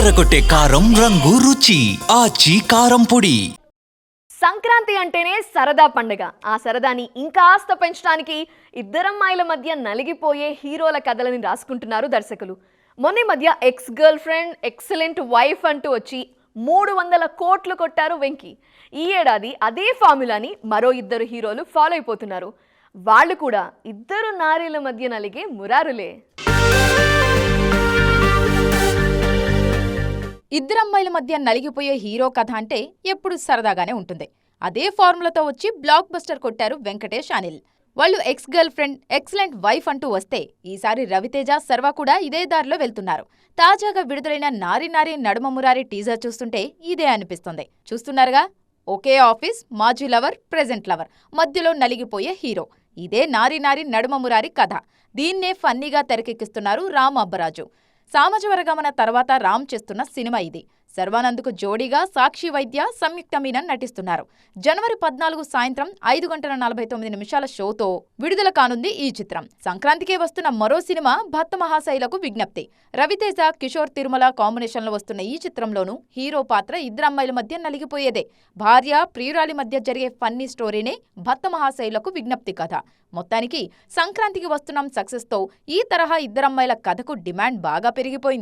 అదరగొట్టే కారం రంగు రుచి ఆచి కారం పొడి. సంక్రాంతి అంటేనే సరదా పండుగ. ఆ సరదాని ఇంకాస్త పెంచడానికి ఇద్దరమ్మాయిల మధ్య నలిగిపోయే హీరోల కథలని రాసుకుంటున్నారు దర్శకులు. మొన్న మధ్య ex girlfriend excellent wife అంటూ వచ్చి మూడు వందల కోట్లు కొట్టారు వెంకీ. ఈ ఏడాది అదే ఫార్ములాని మరో ఇద్దరు హీరోలు ఫాలో అయిపోతున్నారు. వాళ్ళు కూడా ఇద్దరు నారీల మధ్య నలిగే మురారులే. ఇద్దరమ్మాయిల మధ్య నలిగిపోయే హీరో కథ అంటే ఎప్పుడు సరదాగానే ఉంటుంది. అదే ఫార్ములాతో వచ్చి బ్లాక్ బస్టర్ కొట్టారు వెంకటేష్ అనిల్. వాళ్ళు ex girlfriend excellent wife అంటూ వస్తే ఈసారి రవితేజ సర్వ కూడా ఇదే దారిలో వెళ్తున్నారు. తాజాగా విడుదలైన నారి నారి నడుమ మురారి టీజర్ చూస్తుంటే ఇదే అనిపిస్తుంది. చూస్తున్నారుగా? ఒకే ఆఫీస్ మాజీ లవర్ ప్రెజెంట్ లవర్. మధ్యలో నలిగిపోయే హీరో. ఇదే నారి నారి నడుమ మురారి కథ. దీన్నే ఫన్నీగా తెరకెక్కిస్తున్నారు రామ్ అబ్బరాజు. సామజవర గమన తర్వాత రామ్ చేస్తున్న సినిమా ఇది. సర్వానంద్కు జోడీగా సాక్షి వైద్య సంయుక్త మీనన్ నటిస్తున్నారు. జనవరి పద్నాలుగు సాయంత్రం ఐదు గంటల నలభై తొమ్మిది నిమిషాల షోతో విడుదల కానుంది ఈ చిత్రం. సంక్రాంతికే వస్తున్న మరో సినిమా భక్త మహాశైలకు విజ్ఞప్తి. రవితేజ కిషోర్ తిరుమల కాంబినేషన్లో వస్తున్న ఈ చిత్రంలోనూ హీరో పాత్ర ఇద్దరమ్మాయిల మధ్య నలిగిపోయేదే. భార్య ప్రియురాలి మధ్య జరిగే ఫన్నీ స్టోరీనే భక్త మహాశైలకు విజ్ఞప్తి కథ. మొత్తానికి సంక్రాంతికి వస్తున్నాం సక్సెస్తో ఈ తరహా ఇద్దరమ్మాయిల కథకు డిమాండ్ బాగా పెరిగిపోయింది.